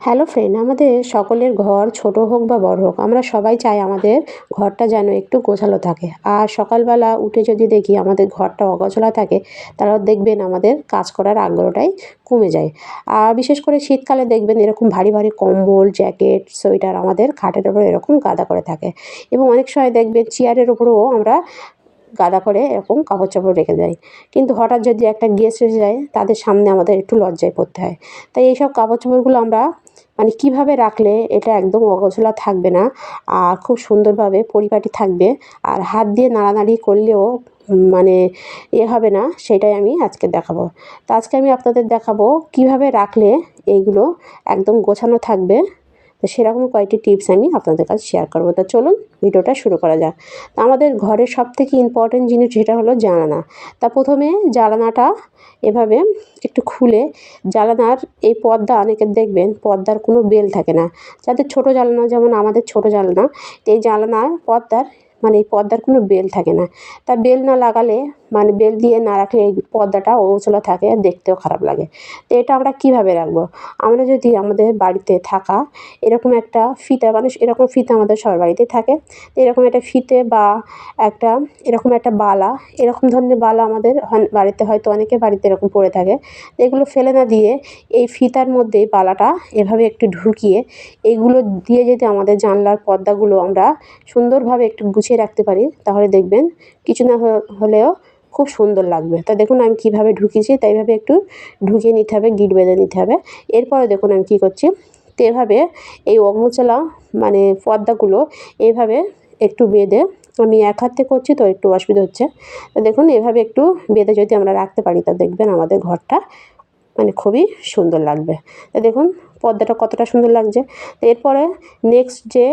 Hello friend আমাদের সকলের ঘর ছোট হোক বা বড় হোক, আমরা সবাই চাই আমাদের ঘরটা যেন একটু গোছালো থাকে। আর সকালবেলা উঠে যদি দেখি আমাদের ঘরটা অগোছালো থাকে, তাহলে দেখবেন আমাদের কাজ করার আগ্রহটাই কমে যায়। আর বিশেষ করে শীতকালে দেখবেন এরকম ভারী ভারী কম্বল, জ্যাকেট, সোয়েটার আমাদের খাটের ওপর এরকম গাদা করে থাকে। এবং অনেক সময় দেখবেন চেয়ারের ওপরেও আমরা গাদা করে এরকম কাপড় চাপড় রেখে দেয়। কিন্তু হঠাৎ যদি একটা গেস্ট এসে যায়, তাদের সামনে আমাদের একটু লজ্জায় পড়তে হয়। তাই এইসব কাপড় চোপড়গুলো আমরা মানে কীভাবে রাখলে এটা একদম অগোছলা থাকবে না আর খুব সুন্দরভাবে পরিপাটি থাকবে আর হাত দিয়ে নাড়ানাড়ি করলেও মানে এ হবে না, সেটাই আমি আজকে দেখাবো। তো আজকে আমি আপনাদের দেখাবো কীভাবে রাখলে এইগুলো একদম গোছানো থাকবে। তো সেরকম কয়েকটি টিপস আমি আপনাদের কাছে শেয়ার করব। তো চলুন ভিডিওটা শুরু করা যাক। তো আমাদের ঘরের সব থেকে ইম্পর্টেন্ট জিনিস যেটা হলো জানানা তা প্রথমে জানানাটা এভাবে একটু খুলে জানালার এই পর্দা অনেকের দেখবেন পর্দার কোনো বেল থাকে না। যাদের ছোটো জানলা, যেমন আমাদের ছোটো জানলা এই জানলার পর্দার মানে এই পর্দার কোনো বেল থাকে না। তা বেল না লাগালে মানে বেল দিয়ে না রাখলে এই পর্দাটা ওছলা থাকে, দেখতেও খারাপ লাগে। তো এটা আমরা কীভাবে রাখব? আমরা যদি আমাদের বাড়িতে থাকা এরকম একটা ফিতা মানে এরকম ফিতা আমাদের সবার বাড়িতেই থাকে। তো এরকম একটা ফিতে বা একটা এরকম একটা বালা, এরকম ধরনের বালা আমাদের বাড়িতে হয়তো অনেকে বাড়িতে এরকম পড়ে থাকে। এগুলো ফেলে না দিয়ে এই ফিতার মধ্যে বালাটা এভাবে একটু ঢুকিয়ে এইগুলো দিয়ে যদি আমাদের জানলার পর্দাগুলো আমরা সুন্দরভাবে একটু গুছিয়ে রাখতে পারি, তাহলে দেখবেন কিছু না হলেও খুব সুন্দর লাগবে। তা দেখুন আমি কীভাবে ঢুকিয়েছি তাই এভাবে একটু ঢুকিয়ে নিতে হবে, গিট বেঁধে নিতে হবে। এরপরে দেখুন আমি কী করছি, তো এভাবে এই অগ্নচলা মানে পর্দাগুলো এইভাবে একটু বেঁধে আমি এক হাতে করছি তো একটু অসুবিধা হচ্ছে। তো দেখুন এভাবে একটু বেঁধে যদি আমরা রাখতে পারি, তা দেখবেন আমাদের ঘরটা মানে খুবই সুন্দর লাগবে। তো দেখুন পর্দাটা কতটা সুন্দর লাগছে। এরপরে নেক্সট যে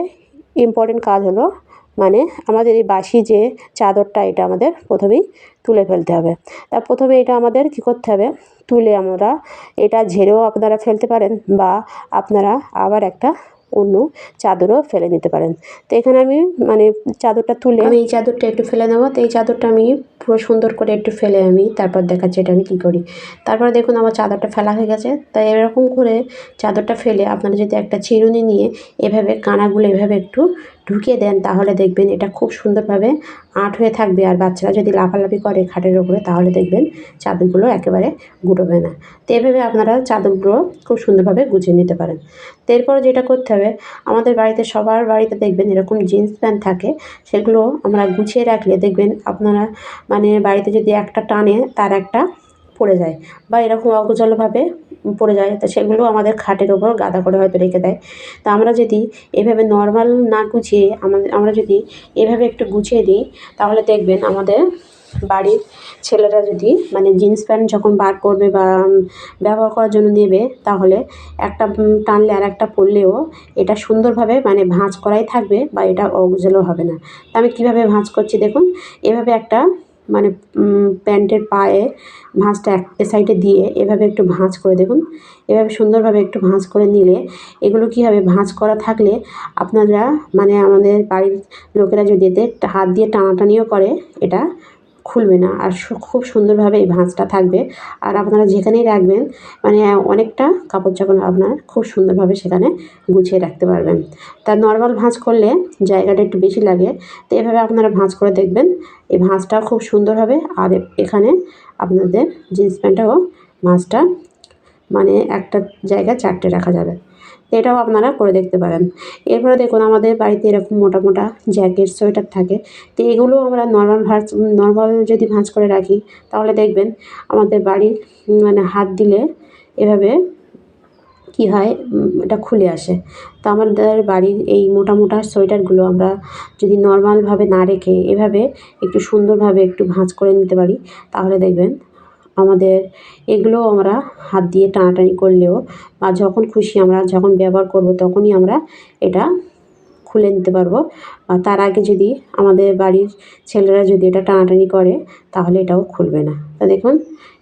ইম্পর্টেন্ট কাজ হলো মানে আমাদের এই বাসি যে চাদরটা, এটা আমাদের প্রথমেই তুলে ফেলতে হবে। তা প্রথমে এটা আমাদের কী করতে হবে? তুলে আমরা এটা ঝেড়েও আপনারা ফেলতে পারেন বা আপনারা আবার একটা অন্য চাদরও ফেলে নিতে পারেন। তো এখানে আমি মানে চাদরটা তুলে আমি এই চাদরটা একটু ফেলে নেব। তো এই চাদরটা আমি পুরো সুন্দর করে একটু ফেলে আমি, তারপর দেখাচ্ছি এটা আমি কী করি। তারপরে দেখুন আমার চাদরটা ফেলা হয়ে গেছে। তাই এরকম করে চাদরটা ফেলে আপনারা যদি একটা চিরুনি নিয়ে এভাবে কানাগুলো এভাবে একটু ঢুকিয়ে দেন, তাহলে দেখবেন এটা খুব সুন্দরভাবে আঁট হয়ে থাকবে। আর বাচ্চারা যদি লাফালাফি করে খাটের ওপরে, তাহলে দেখবেন চাদরগুলো একেবারে গুটোবে না। তো এভাবে আপনারা চাদরগুলো খুব সুন্দরভাবে গুছিয়ে নিতে পারেন। তো এরপর যেটা করতে হবে, আমাদের বাড়িতে সবার বাড়িতে দেখবেন এরকম জিন্স প্যান্ট থাকে, সেগুলো আমরা গুছিয়ে রাখলে দেখবেন আপনারা মানে বাড়িতে যদি একটা টানে, তার একটা পড়ে যায়। বা এরকম অগোছালোভাবে পড়ে যায়, তো সেগুলো আমাদের খাটের ওপর গাদা করে হয়তো রেখে দেয়। তা আমরা যদি এভাবে নর্মাল না গুছিয়ে আমাদের, আমরা যদি এভাবে একটু গুছিয়ে দিই, তাহলে দেখবেন আমাদের বাড়ির ছেলেরা যদি মানে জিন্স প্যান্ট যখন বার করবে বা ব্যবহার করার জন্য নেবে, তাহলে একটা টানলে আর একটা পরলেও এটা সুন্দরভাবে মানে ভাঁজ করাই থাকবে বা এটা অগোছালো হবে না। তা আমি কীভাবে ভাঁজ করছি দেখুন, এভাবে একটা মানে প্যান্টের পায়ে ভাঁজটা এক সাইডে দিয়ে এভাবে একটু ভাঁজ করে দেখুন। এভাবে সুন্দরভাবে একটু ভাঁজ করে নিলে এগুলো কী হবে? ভাঁজ করা থাকলে আপনারা মানে আমাদের বাড়ির লোকেরা যদি এতে হাত দিয়ে টানাটানিও করে, এটা খুলবে না। আর খুব সুন্দরভাবে এই ভাঁজটা থাকবে। আর আপনারা যেখানেই রাখবেন মানে অনেকটা কাপড় চাপড় আপনার খুব সুন্দরভাবে সেখানে গুছিয়ে রাখতে পারবেন। তা নর্মাল ভাঁজ করলে জায়গাটা একটু বেশি লাগে। তো এভাবে আপনারা ভাঁজ করে দেখবেন। এই ভাঁজটাও খুব সুন্দর হবে আর এখানে আপনাদের জিন্স প্যান্টটাও ভাঁজটা মানে একটা জায়গায় চারটে রাখা যাবে। এটাও আপনারা করে দেখতে পারেন। এরপরে দেখুন, আমাদের বাড়িতে এরকম মোটা মোটা জ্যাকেট সোয়েটার থাকে। তো এগুলো আমরা নর্মাল ভাঁজ নর্মাল যদি ভাঁজ করে রাখি, তাহলে দেখবেন আমাদের বাড়ির মানে হাত দিলে এভাবে কি হয় এটা খুলে আসে। তো আমাদের বাড়ির এই মোটা মোটা সোয়েটারগুলো আমরা যদি নর্মালভাবে না রেখে এভাবে একটু সুন্দরভাবে একটু ভাঁজ করে নিতে পারি, তাহলে দেখবেন আমাদের এগুলো আমরা হাত দিয়ে টানাটানি করলেও বা যখন খুশি আমরা যখন ব্যবহার করব তখনই আমরা এটা খুলে নিতে পারব। তার আগে যদি আমাদের বাড়ির ছেলেরা যদি এটা টানাটানি করে, তাহলে এটাও খুলবে না। তো দেখুন,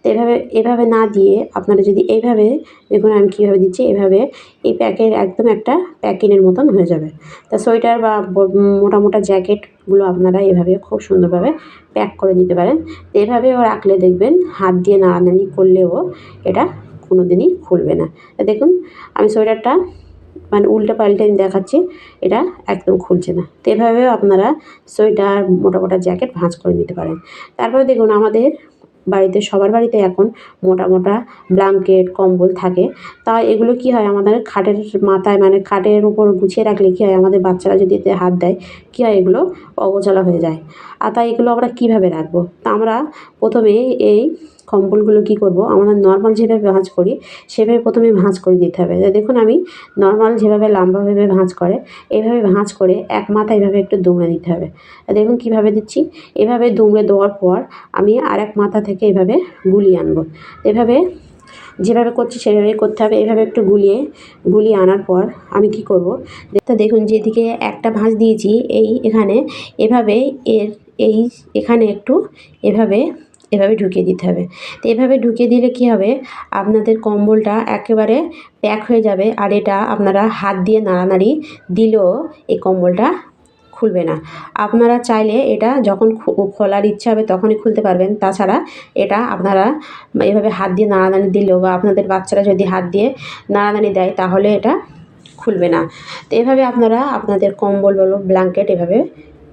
এভাবে এভাবে না দিয়ে আপনারা যদি এইভাবে, দেখুন আমি কীভাবে দিচ্ছি, এভাবে এই প্যাকের একদম একটা প্যাকিংয়ের মতন হয়ে যাবে। তা সোয়েটার বা মোটা মোটা জ্যাকেটগুলো আপনারা এভাবে খুব সুন্দরভাবে প্যাক করে নিতে পারেন। এভাবেও রাখলে দেখবেন, হাত দিয়ে নাড়ানাড়ি করলেও এটা কোনো দিনই খুলবে না। দেখুন, আমি সোয়েটারটা মানে উল্টে পাল্টে আমি দেখাচ্ছি, এটা একদম খুলছে না। তো এভাবেও আপনারা সোয়েটার মোটা মোটা জ্যাকেট ভাঁজ করে নিতে পারেন। তারপরে দেখুন, আমাদের বাড়িতে, সবার বাড়িতে এখন মোটা মোটা ব্ল্যাঙ্কেট কম্বল থাকে। তা এগুলো কি হয়? আমাদের খাটের মাথায় মানে খাটের উপর গুছিয়ে রাখলে কী হয়? আমাদের বাচ্চারা যদি এতে হাত দেয়, কী হয়? এগুলো অগোছালো হয়ে যায়। আর তাই এগুলো আমরা কীভাবে রাখব? তা আমরা প্রথমে এই কম্বলগুলো কী করব? আমাদের নর্মাল যেভাবে ভাঁজ করি, সেভাবে প্রথমে ভাঁজ করে দিতে হবে। দেখুন আমি নর্মাল যেভাবে লম্বাভাবে ভাঁজ করে, এভাবে ভাঁজ করে এক মাথা এভাবে একটু দুমড়ে দিতে হবে। দেখুন কীভাবে দিচ্ছি। এভাবে দুমড়ে দেওয়ার পর আমি আর এক মাথা থেকে এভাবে গুলিয়ে আনব। এভাবে যেভাবে করছি সেভাবেই করতে হবে, এভাবে একটু গুলিয়ে গুলিয়ে আনার পর আমি কি করব? তা দেখুন যেদিকে একটা ভাঁজ দিয়েছি, এই এখানে এভাবে এর, এই এখানে একটু এভাবে এভাবে ঢুকিয়ে দিতে হবে। তো এভাবে ঢুকিয়ে দিলে কী হবে? আপনাদের কম্বলটা একেবারে প্যাক হয়ে যাবে, আর এটা আপনারা হাত দিয়ে নাড়ানাড়ি দিলেও এই কম্বলটা খুলবে না। আপনারা চাইলে এটা যখন খোলার ইচ্ছা হবে তখনই খুলতে পারবেন। তাছাড়া এটা আপনারা এভাবে হাত দিয়ে নাড়াদানি দিলেও বা আপনাদের বাচ্চারা যদি হাত দিয়ে নাড়াদানি দেয় তাহলে এটা খুলবে না। তো এভাবে আপনারা আপনাদের কম্বল বলো, ব্ল্যাঙ্কেট এভাবে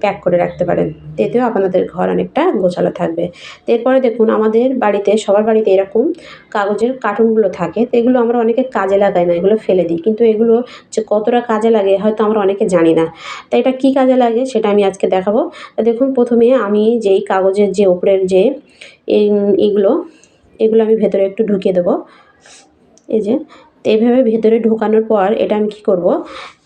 প্যাক করে রাখতে পারেন। এতেও আপনাদের ঘর অনেকটা গোছালো থাকবে। এরপরে দেখুন, আমাদের বাড়িতে, সবার বাড়িতে এরকম কাগজের কার্টুনগুলো থাকে। তো এগুলো আমরা অনেকে কাজে লাগাই না, এগুলো ফেলে দিই। কিন্তু এগুলো যে কতটা কাজে লাগে হয়তো আমরা অনেকে জানি না। তাই এটা কী কাজে লাগে সেটা আমি আজকে দেখাবো। দেখুন, প্রথমে আমি যেই কাগজের যে ওপরের যে এইগুলো এগুলো আমি ভেতরে একটু ঢুকিয়ে দেবো। এই যে তো এইভাবে ভেতরে ঢোকানোর পর এটা আমি কী করব?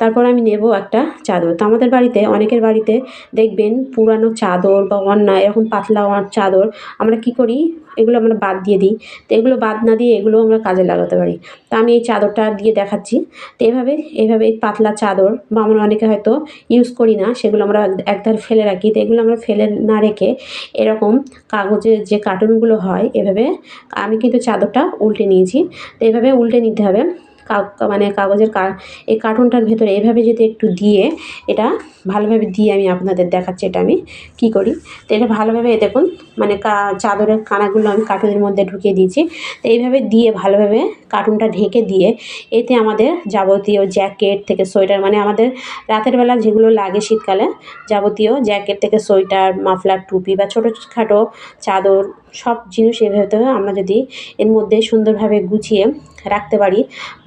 তারপর আমি নেব একটা চাদর। তো আমাদের বাড়িতে, অনেকের বাড়িতে দেখবেন পুরানো চাদর বা অন্যায়, এরকম পাতলা চাদর আমরা কী করি? এগুলো আমরা বাদ দিয়ে দিই। তো এগুলো বাদ না দিয়ে এগুলো আমরা কাজে লাগাতে পারি। তো আমি এই চাদরটা দিয়ে দেখাচ্ছি। তো এভাবে এইভাবে এই পাতলা চাদর বা আমরা অনেকে হয়তো ইউজ করি না, সেগুলো আমরা একধারে ফেলে রাখি। তো এগুলো আমরা ফেলে না রেখে এরকম কাগজের যে কার্টুনগুলো হয়, এভাবে আমি কিন্তু চাদরটা উল্টে নিয়েছি। তো এভাবে উল্টে নিতে হবে। মানে কাগজের এই কার্টুনটার ভেতরে এভাবে যদি একটু দিয়ে এটা ভালোভাবে দিয়ে আমি আপনাদের দেখাচ্ছি এটা আমি কী করি। তো এটা ভালোভাবে দেখুন মানে চাদরের কানাগুলো আমি কার্টুনের মধ্যে ঢুকিয়ে দিয়েছি। তো এইভাবে দিয়ে ভালোভাবে কার্টুনটা ঢেকে দিয়ে এতে আমাদের যাবতীয় জ্যাকেট থেকে সোয়েটার মানে আমাদের রাতের বেলা যেগুলো লাগে শীতকালে, যাবতীয় জ্যাকেট থেকে সোয়েটার, মাফলার, টুপি বা ছোটো খাটো চাদর সব জিনিস এভাবে আমরা যদি এর মধ্যে সুন্দরভাবে গুছিয়ে রাখতে পারি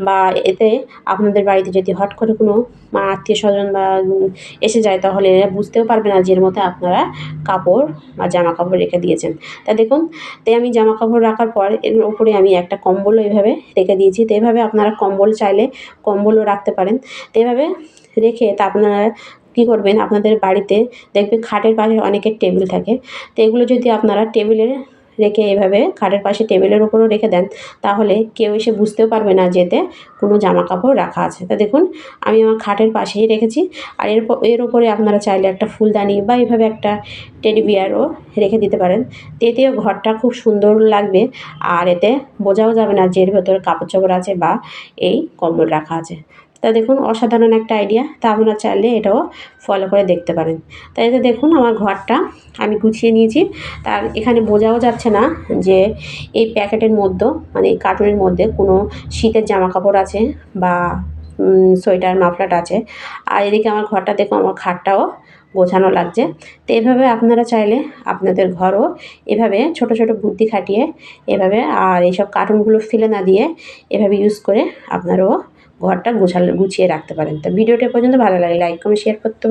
বা এতে আপনাদের বাড়িতে যদি হট করে কোনো আত্মীয় স্বজন বা এসে যায় তাহলে বুঝতেও পারবে না যে এর মধ্যে আপনারা কাপড় বা জামা কাপড় রেখে দিয়েছেন। তা দেখুন তাই আমি জামা কাপড় রাখার পর এর উপরে আমি একটা কম্বলও এভাবে রেখে দিয়েছি। তো এভাবে আপনারা কম্বল চাইলে কম্বলও রাখতে পারেন। তো এভাবে রেখে তা আপনারা কী করবেন, আপনাদের বাড়িতে দেখবেন খাটের পাশে অনেকের টেবিল থাকে। তো এগুলো যদি আপনারা টেবিলের রেখে এভাবে খাটের পাশে টেবিলের উপরও রেখে দেন, তাহলে কেউ এসে বুঝতেও পারবে না যেতে কোনো জামা কাপড় রাখা আছে। তা দেখুন, আমি আমার খাটের পাশেই রেখেছি, আর এর এর উপরে আপনারা চাইলে একটা ফুলদানি বা এভাবে একটা টেডি বিয়ারও রেখে দিতে পারেন। এতেও ঘরটা খুব সুন্দর লাগবে, আর এতে বোঝাও যাবে না যে এর ভেতরে কাপড় চোপড় আছে বা এই কম্বল রাখা আছে। তা দেখুন, অসাধারণ একটা আইডিয়া তা আপনারা চাইলে এটাও ফলো করে দেখতে পারেন। তাই এতে দেখুন, আমার ঘরটা আমি গুছিয়ে নিয়েছি। তার এখানে বোঝাও যাচ্ছে না যে এই প্যাকেটের মধ্যে মানে এই কার্টুনের মধ্যে কোনো শীতের জামা কাপড় আছে বা সোয়েটার মাফলাট আছে। আর এদিকে আমার ঘরটা দেখুন, আমার খাটটাও গোছানো লাগছে। তো এভাবে আপনারা চাইলে আপনাদের ঘরও এভাবে ছোট ছোট বুদ্ধি খাটিয়ে এভাবে আর এইসব কার্টুনগুলো ফেলে না দিয়ে এভাবে ইউজ করে আপনারাও ঘরটা গোছালে গুছিয়ে রাখতে পারেন। তো ভিডিওটা পর্যন্ত ভালো লাগে লাইক কমেন্ট শেয়ার করতে